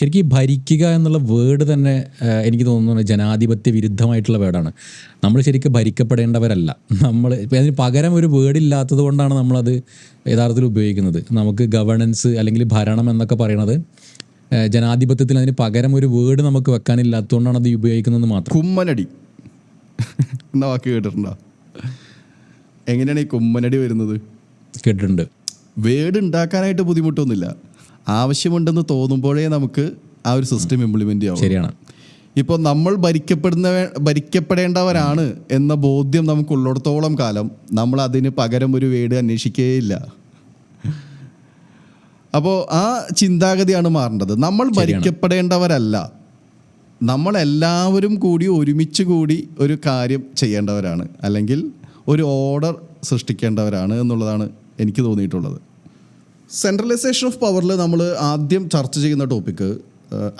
ശരിക്കും ഭരിക്കുക എന്നുള്ള വേർഡ് തന്നെ എനിക്ക് തോന്നുന്നു ജനാധിപത്യ വിരുദ്ധമായിട്ടുള്ള വേർഡാണ് നമ്മൾ ശരിക്കും ഭരിക്കപ്പെടേണ്ടവരല്ല. നമ്മൾ ഇപ്പം അതിന് പകരം ഒരു വേർഡ് ഇല്ലാത്തത് കൊണ്ടാണ് നമ്മളത് യഥാർത്ഥത്തിൽ ഉപയോഗിക്കുന്നത്. നമുക്ക് ഗവർണൻസ് അല്ലെങ്കിൽ ഭരണം എന്നൊക്കെ പറയണത് ജനാധിപത്യത്തിൽ അതിന് പകരം ഒരു വേർഡ് നമുക്ക് വെക്കാനില്ലാത്തതുകൊണ്ടാണ് അത് ഉപയോഗിക്കുന്നത് മാത്രം. കുമ്മനടി. എന്ന വാക്ക് കേട്ടിട്ടുണ്ടോ? എങ്ങനെയാണ് ഈ കുമ്മനടി വരുന്നത്? കേട്ടിട്ടുണ്ട്. വേർഡ് ഉണ്ടാക്കാനായിട്ട് ബുദ്ധിമുട്ടൊന്നുമില്ല. ആവശ്യമുണ്ടെന്ന് തോന്നുമ്പോഴേ നമുക്ക് ആ ഒരു സിസ്റ്റം ഇംപ്ലിമെന്റ് ചെയ്യാം ശരിയാണ്. ഇപ്പോൾ നമ്മൾ ഭരിക്കപ്പെടുന്ന ഭരിക്കപ്പെടേണ്ടവരാണ് എന്ന ബോധ്യം നമുക്കുള്ളിടത്തോളം കാലം നമ്മൾ അതിന് പകരം ഒരു വേട് അന്വേഷിക്കുകയില്ല അപ്പോൾ ആ ചിന്താഗതിയാണ് മാറേണ്ടത്. നമ്മൾ ഭരിക്കപ്പെടേണ്ടവരല്ല. നമ്മളെല്ലാവരും കൂടി ഒരുമിച്ച് കൂടി ഒരു കാര്യം ചെയ്യേണ്ടവരാണ്. അല്ലെങ്കിൽ ഒരു ഓർഡർ സൃഷ്ടിക്കേണ്ടവരാണ് എന്നുള്ളതാണ് എനിക്ക് തോന്നിയിട്ടുള്ളത്. സെൻട്രലൈസേഷൻ ഓഫ് പവറിൽ നമ്മൾ ആദ്യം ചർച്ച ചെയ്യുന്ന ടോപ്പിക്ക്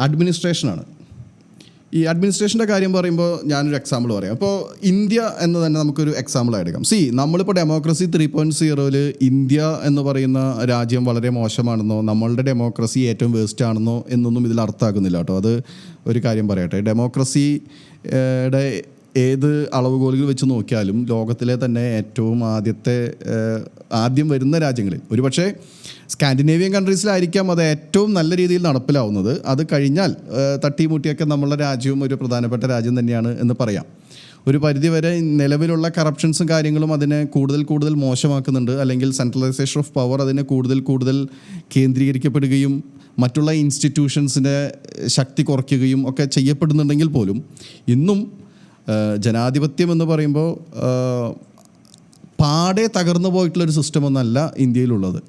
അഡ്മിനിസ്ട്രേഷനാണ് ഈ അഡ്മിനിസ്ട്രേഷന്റെ കാര്യം പറയുമ്പോൾ ഞാനൊരു എക്സാമ്പിൾ പറയാം. അപ്പോൾ ഇന്ത്യ എന്ന് തന്നെ നമുക്കൊരു എക്സാമ്പിൾ എടുക്കാം. സി നമ്മളിപ്പോൾ ഡെമോക്രസി ത്രീ പോയിന്റ് സീറോയിൽ ഇന്ത്യ എന്ന് പറയുന്ന രാജ്യം വളരെ മോശമാണെന്നോ നമ്മളുടെ ഡെമോക്രസി ഏറ്റവും വേസ്റ്റ് ആണെന്നോ എന്നൊന്നും ഇതിൽ അർത്ഥമാക്കുന്നില്ല കേട്ടോ. അത് ഒരു കാര്യം പറയട്ടെ. ഡെമോക്രസിയുടെ ഏത് അളവുകോലുകൾ വെച്ച് നോക്കിയാലും ലോകത്തിലെ തന്നെ ഏറ്റവും ആദ്യത്തെ ആദ്യം വരുന്ന രാജ്യങ്ങളിൽ. ഒരുപക്ഷെ സ്കാൻഡിനേവിയൻ കൺട്രീസിലായിരിക്കാം അത് ഏറ്റവും നല്ല രീതിയിൽ നടപ്പിലാവുന്നത്. അത് കഴിഞ്ഞാൽ തട്ടിമുട്ടിയൊക്കെ നമ്മളുടെ രാജ്യവും ഒരു പ്രധാനപ്പെട്ട രാജ്യം തന്നെയാണ് എന്ന് പറയാം. ഒരു പരിധിവരെ നിലവിലുള്ള കറപ്ഷൻസും കാര്യങ്ങളും അതിനെ കൂടുതൽ കൂടുതൽ മോശമാക്കുന്നുണ്ട്. അല്ലെങ്കിൽ സെൻട്രലൈസേഷൻ ഓഫ് പവർ അതിനെ കൂടുതൽ കൂടുതൽ കേന്ദ്രീകരിക്കപ്പെടുകയും മറ്റുള്ള ഇൻസ്റ്റിറ്റ്യൂഷൻസിന്റെ ശക്തി കുറയ്ക്കുകയും ഒക്കെ ചെയ്യപ്പെടുന്നുണ്ടെങ്കിൽ പോലും ഇന്നും ജനാധിപത്യം എന്ന് പറയുമ്പോൾ പാടെ തകർന്നു പോയിട്ടുള്ളൊരു സിസ്റ്റം ഒന്നല്ല ഇന്ത്യയിലുള്ളത്.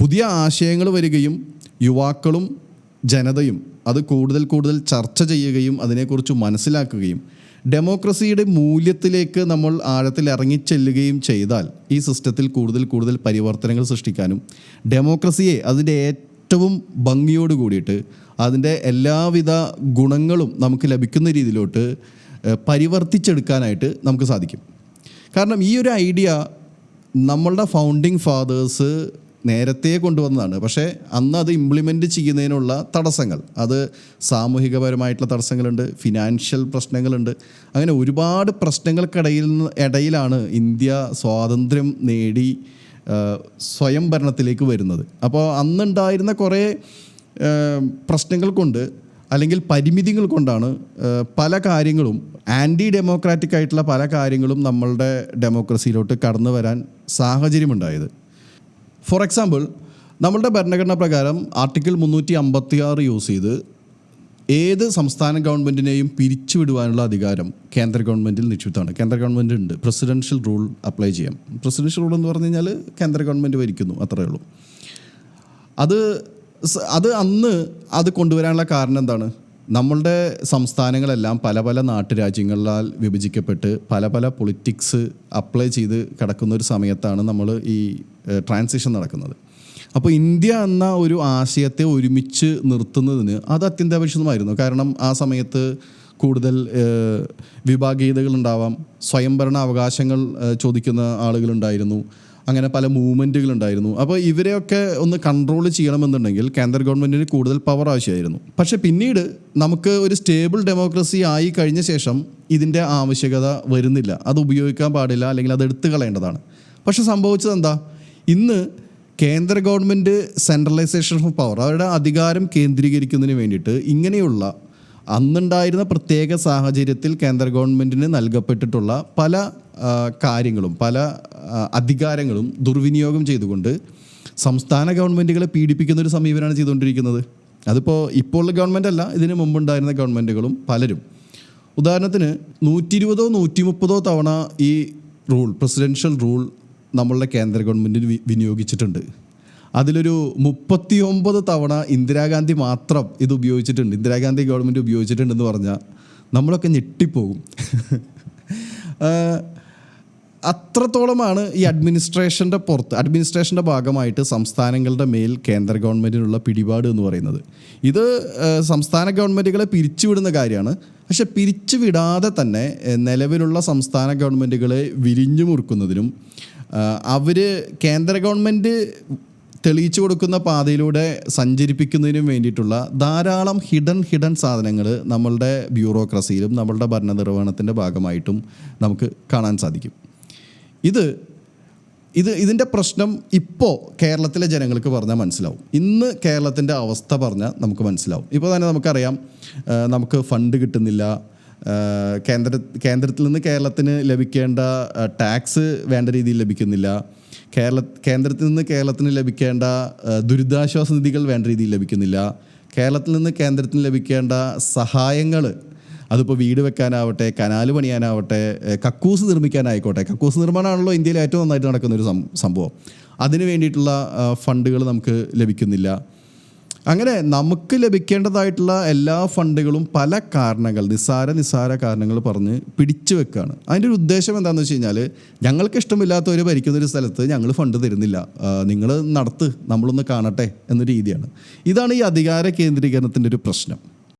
പുതിയ ആശയങ്ങൾ വരികയും യുവാക്കളും ജനതയും അത് കൂടുതൽ കൂടുതൽ ചർച്ച ചെയ്യുകയും അതിനെക്കുറിച്ച് മനസ്സിലാക്കുകയും ഡെമോക്രസിയുടെ മൂല്യത്തിലേക്ക് നമ്മൾ ആഴത്തിൽ ഇറങ്ങിച്ചെല്ലുകയും ചെയ്താൽ ഈ സിസ്റ്റത്തിൽ കൂടുതൽ കൂടുതൽ പരിവർത്തനങ്ങൾ സൃഷ്ടിക്കാനും ഡെമോക്രസിയെ അതിന്റെ ഏറ്റവും ഭംഗിയോട് കൂടിയിട്ട് അതിന്റെ എല്ലാവിധ ഗുണങ്ങളും നമുക്ക് ലഭിക്കുന്ന രീതിയിലോട്ട് പരിവർത്തിച്ചെടുക്കാനായിട്ട് നമുക്ക് സാധിക്കും. കാരണം ഈ ഒരു ഐഡിയ നമ്മളുടെ ഫൗണ്ടിങ് ഫാദേഴ്സ് നേരത്തെ കൊണ്ടുവന്നതാണ്. പക്ഷേ അന്ന് അത് ഇംപ്ലിമെന്റ് ചെയ്യുന്നതിനുള്ള തടസ്സങ്ങൾ. അത് സാമൂഹികപരമായിട്ടുള്ള തടസ്സങ്ങളുണ്ട് ഫിനാൻഷ്യൽ പ്രശ്നങ്ങളുണ്ട്. അങ്ങനെ ഒരുപാട് പ്രശ്നങ്ങൾക്കിടയിൽ ഇടയിലാണ് ഇന്ത്യ സ്വാതന്ത്ര്യം നേടി സ്വയം ഭരണത്തിലേക്ക് വരുന്നത്. അപ്പോൾ അന്നുണ്ടായിരുന്ന കുറേ പ്രശ്നങ്ങൾ കൊണ്ട് അല്ലെങ്കിൽ പരിമിതികൾ കൊണ്ടാണ് പല കാര്യങ്ങളും ആന്റി ഡെമോക്രാറ്റിക് ആയിട്ടുള്ള പല കാര്യങ്ങളും നമ്മളുടെ ഡെമോക്രസിയിലോട്ട് കടന്നു വരാൻ സാഹചര്യമുണ്ടായത്. ഫോർ എക്സാമ്പിൾ നമ്മളുടെ ഭരണഘടന പ്രകാരം ആർട്ടിക്കിൾ മുന്നൂറ്റി അമ്പത്തി ആറ് യൂസ് ചെയ്ത് ഏത് സംസ്ഥാന ഗവൺമെന്റിനെയും പിരിച്ചുവിടുവാനുള്ള അധികാരം കേന്ദ്ര ഗവൺമെന്റിൽ നിക്ഷിപ്തമാണ്. കേന്ദ്ര ഗവൺമെന്റ് ഉണ്ട്. പ്രസിഡൻഷ്യൽ റൂൾ അപ്ലൈ ചെയ്യാം. പ്രസിഡൻഷ്യൽ റൂൾ എന്ന് പറഞ്ഞു കഴിഞ്ഞാൽ കേന്ദ്ര ഗവൺമെന്റ് ഭരിക്കുന്നു അത്രയേ ഉള്ളൂ. അത് അത് അന്ന് അത് കൊണ്ടുവരാനുള്ള കാരണം എന്താണ്? നമ്മളുടെ സംസ്ഥാനങ്ങളെല്ലാം പല പല നാട്ടുരാജ്യങ്ങളാൽ വിഭജിക്കപ്പെട്ട് പല പല പൊളിറ്റിക്സ് അപ്ലൈ ചെയ്ത് കിടക്കുന്ന ഒരു സമയത്താണ് നമ്മൾ ഈ ട്രാൻസിഷൻ നടക്കുന്നത്. അപ്പോൾ ഇന്ത്യ എന്ന ഒരു ആശയത്തെ ഒരുമിച്ച് നിർത്തുന്നതിന് അത് അത്യന്താപേക്ഷിതമായിരുന്നു. കാരണം ആ സമയത്ത് കൂടുതൽ വിഭാഗീയതകൾ ഉണ്ടാവാം സ്വയംഭരണ അവകാശങ്ങൾ ചോദിക്കുന്ന ആളുകളുണ്ടായിരുന്നു അങ്ങനെ പല മൂവ്മെന്റുകൾ ഉണ്ടായിരുന്നു അപ്പോൾ ഇവരെയൊക്കെ ഒന്ന് കൺട്രോൾ ചെയ്യണമെന്നുണ്ടെങ്കിൽ കേന്ദ്ര ഗവൺമെന്റിന് കൂടുതൽ പവർ ആവശ്യമായിരുന്നു. പക്ഷേ പിന്നീട് നമുക്ക് ഒരു സ്റ്റേബിൾ ഡെമോക്രസി ആയി കഴിഞ്ഞ ശേഷം ഇതിന്റെ ആവശ്യകത വരുന്നില്ല. അത് ഉപയോഗിക്കാൻ പാടില്ല അല്ലെങ്കിൽ അത് എടുത്തു കളയേണ്ടതാണ്. പക്ഷെ സംഭവിച്ചത് എന്താ? ഇന്ന് കേന്ദ്ര ഗവൺമെന്റ് സെൻട്രലൈസേഷൻ ഓഫ് പവർ അവരുടെ അധികാരം കേന്ദ്രീകരിക്കുന്നതിന് വേണ്ടിയിട്ട് ഇങ്ങനെയുള്ള അന്നുണ്ടായിരുന്ന പ്രത്യേക സാഹചര്യത്തിൽ കേന്ദ്ര ഗവൺമെന്റിന് നൽകപ്പെട്ടിട്ടുള്ള പല കാര്യങ്ങളും പല അധികാരങ്ങളും ദുർവിനിയോഗം ചെയ്തുകൊണ്ട് സംസ്ഥാന ഗവൺമെന്റുകളെ പീഡിപ്പിക്കുന്ന ഒരു സമീപനമാണ് ചെയ്തുകൊണ്ടിരിക്കുന്നത്. അതിപ്പോൾ ഇപ്പോൾ ഉള്ള ഗവൺമെന്റ് അല്ല ഇതിന് മുമ്പുണ്ടായിരുന്ന ഗവൺമെന്റുകളും പലരും. ഉദാഹരണത്തിന് നൂറ്റി ഇരുപതോ നൂറ്റി മുപ്പതോ തവണ ഈ റൂൾ പ്രസിഡൻഷ്യൽ റൂൾ നമ്മളുടെ കേന്ദ്ര ഗവൺമെന്റിന് വിനിയോഗിച്ചിട്ടുണ്ട്. അതിലൊരു മുപ്പത്തി ഒമ്പത് തവണ ഇന്ദിരാഗാന്ധി മാത്രം ഇത് ഉപയോഗിച്ചിട്ടുണ്ട് ഇന്ദിരാഗാന്ധി ഗവൺമെന്റ് ഉപയോഗിച്ചിട്ടുണ്ടെന്ന് പറഞ്ഞാൽ നമ്മളൊക്കെ ഞെട്ടിപ്പോകും. അത്രത്തോളമാണ് ഈ അഡ്മിനിസ്ട്രേഷന്റെ പുറത്ത് അഡ്മിനിസ്ട്രേഷന്റെ ഭാഗമായിട്ട് സംസ്ഥാനങ്ങളുടെ മേൽ കേന്ദ്ര ഗവൺമെന്റിനുള്ള പിടിപാട് എന്ന് പറയുന്നത്. ഇത് സംസ്ഥാന ഗവൺമെന്റുകളെ പിരിച്ചുവിടുന്ന കാര്യമാണ്. പക്ഷെ പിരിച്ചുവിടാതെ തന്നെ നിലവിലുള്ള സംസ്ഥാന ഗവൺമെന്റുകളെ വിരിഞ്ഞു മുറുക്കുന്നതിനും അവർ കേന്ദ്ര ഗവൺമെന്റ് തെളിയിച്ചു കൊടുക്കുന്ന പാതയിലൂടെ സഞ്ചരിപ്പിക്കുന്നതിനും വേണ്ടിയിട്ടുള്ള ധാരാളം ഹിഡൻ ഹിഡൻ സാധനങ്ങൾ നമ്മളുടെ ബ്യൂറോക്രസിയിലും നമ്മളുടെ ഭരണനിർവഹണത്തിന്റെ ഭാഗമായിട്ടും നമുക്ക് കാണാൻ സാധിക്കും. ഇത് ഇത് ഇതിന്റെ പ്രശ്നം ഇപ്പോൾ കേരളത്തിലെ ജനങ്ങൾക്ക് പറഞ്ഞാൽ മനസ്സിലാവും. ഇന്ന് കേരളത്തിന്റെ അവസ്ഥ പറഞ്ഞാൽ നമുക്ക് മനസ്സിലാവും. ഇപ്പോൾ തന്നെ നമുക്കറിയാം നമുക്ക് ഫണ്ട് കിട്ടുന്നില്ല. കേന്ദ്ര കേന്ദ്രത്തിൽ നിന്ന് കേരളത്തിന് ലഭിക്കേണ്ട ടാക്സ് വേണ്ട രീതിയിൽ ലഭിക്കുന്നില്ല. കേരള കേന്ദ്രത്തിൽ നിന്ന് കേരളത്തിന് ലഭിക്കേണ്ട ദുരിതാശ്വാസ നിധികൾ വേണ്ട രീതിയിൽ ലഭിക്കുന്നില്ല. കേരളത്തിൽ നിന്ന് കേന്ദ്രത്തിന് ലഭിക്കേണ്ട സഹായങ്ങൾ അതിപ്പോൾ വീട് വെക്കാനാവട്ടെ കനാൽ പണിയാനാവട്ടെ കക്കൂസ് നിർമ്മിക്കാനായിക്കോട്ടെ. കക്കൂസ് നിർമ്മാണമാണല്ലോ ഇന്ത്യയിൽ ഏറ്റവും നന്നായിട്ട് നടക്കുന്ന ഒരു സംഭവം. അതിന് വേണ്ടിയിട്ടുള്ള ഫണ്ടുകൾ നമുക്ക് ലഭിക്കുന്നില്ല. അങ്ങനെ നമുക്ക് ലഭിക്കേണ്ടതായിട്ടുള്ള എല്ലാ ഫണ്ടുകളും പല കാരണങ്ങൾ നിസ്സാര നിസ്സാര കാരണങ്ങൾ പറഞ്ഞ് പിടിച്ചു വെക്കുകയാണ് അതിന്റെ ഒരു ഉദ്ദേശം എന്താണെന്ന് വെച്ച് കഴിഞ്ഞാൽ ഞങ്ങൾക്ക് ഇഷ്ടമില്ലാത്തവർ ഭരിക്കുന്ന ഒരു സ്ഥലത്ത് ഞങ്ങൾ ഫണ്ട് തരുന്നില്ല. നിങ്ങൾ നടത്ത് നമ്മളൊന്ന് കാണട്ടെ എന്ന രീതിയാണ്. ഇതാണ് ഈ അധികാര കേന്ദ്രീകരണത്തിന്റെ ഒരു പ്രശ്നം.